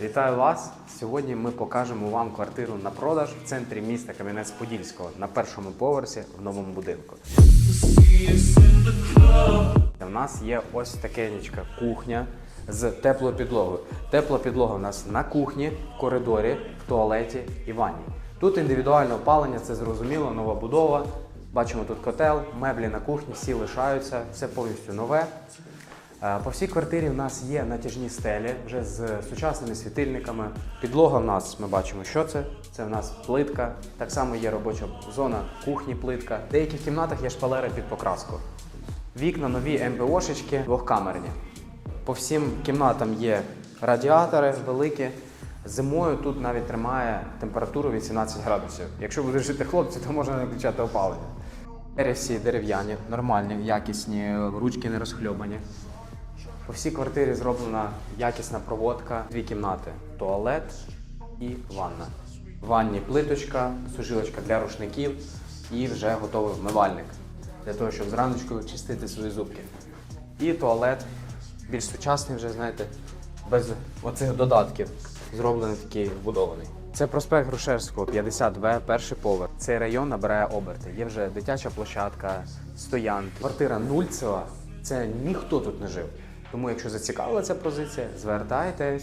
Вітаю вас! Сьогодні ми покажемо вам квартиру на продаж в центрі міста Кам'янець-Подільського на першому поверсі в новому будинку. У нас є ось такенечка кухня з теплою підлогою. Тепла підлога у нас на кухні, в коридорі, в туалеті і ванні. Тут індивідуальне опалення, це зрозуміло, нова будова. Бачимо тут котел, меблі на кухні, всі лишаються, все повністю нове. Е, По всій квартирі в нас є натяжні стелі вже з сучасними світильниками. Підлога в нас ми бачимо, що це. Це в нас плитка. Так само є робоча зона кухні, плитка. В деяких кімнатах є шпалери під покраску. Вікна нові МБОшечки, двохкамерні. По всім кімнатам є радіатори великі. Зимою тут навіть тримає температуру від 17 градусів. Якщо будуть жити хлопці, то можна не включати опалення. Двері всі дерев'яні, нормальні, якісні, ручки не розхльобані. По всій квартирі зроблена якісна проводка, дві кімнати, туалет і ванна. В ванні плиточка, сушилочка для рушників і вже готовий вмивальник для того, щоб зраночку чистити свої зубки. І туалет більш сучасний, вже знаєте, без оцих додатків, зроблений такий вбудований. Це проспект Грушевського, 50В, перший поверх. Цей район набирає оберти. Є вже дитяча площадка, стоянки. Квартира Нульцева. Це ніхто тут не жив. Тому, якщо зацікавила ця позиція, звертайтесь.